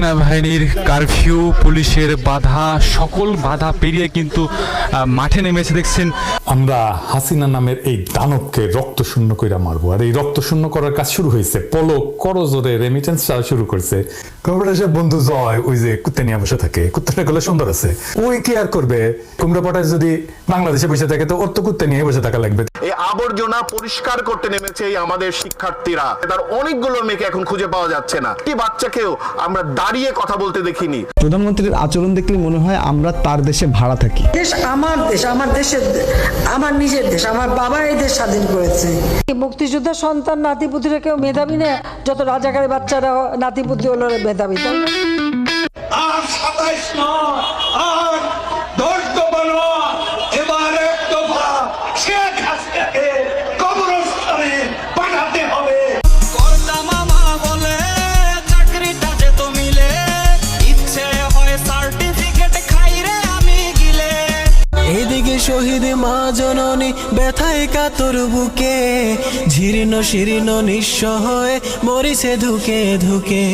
সেনাবাহিনীর কারফিউ পুলিশের বাধা সকল বাধা পেরিয়ে কিন্তু মাঠে নেমেছে দেখছেন আমরা হাসিনা নামের এই দানবকে রক্ত শূন্য কইরা মারবো। আর এই রক্ত শূন্য করার কাজ শুরু হয়েছে। পলো করজোরে রেমিটেন্স চাওয়া শুরু করছে। কুমড়া সাহেব বন্ধু জয়। ওই যে কুত্তে নিয়ে বসে থাকে। কুত্তাটা গুলো সুন্দর আছে। ওই কি আর করবে? কুমড়া পটাশ যদি বাংলাদেশে বসে থাকে তো ওর তো কুত্তে নিয়ে বসে থাকা লাগবে। এই আবর্জনা পরিষ্কার করতে নেমেছে এই আমাদের শিক্ষার্থীরা। তার অনেকগুলো মেয়েকে এখন খুঁজে পাওয়া যাচ্ছে না। কি বাচ্চাকেও আমরা দাঁড়িয়ে কথা বলতে দেখিনি। প্রধানমন্ত্রীর আচরণ দেখলে মনে হয় আমরা তার দেশে ভাড়া থাকি। দেশ আমার দেশ আমার দেশের আমার নিজের দেশ আমার বাবা এই দেশ স্বাধীন করেছে। মুক্তিযোদ্ধা সন্তান নাতিপুতিরা কেউ মেধাবী না যত রাজাকারের বাচ্চারা নাতিপুতি হলো মেধাবী তাই আর সাতাইশ নয় আর দশ দফা নয় এবার এক দফা শেখ শহীদ মা জননী ব্যথায় কাতর বুকে ঝিরিন শিরিন নিঃস্ব হয়ে মরিছে ধুকে ধুকে।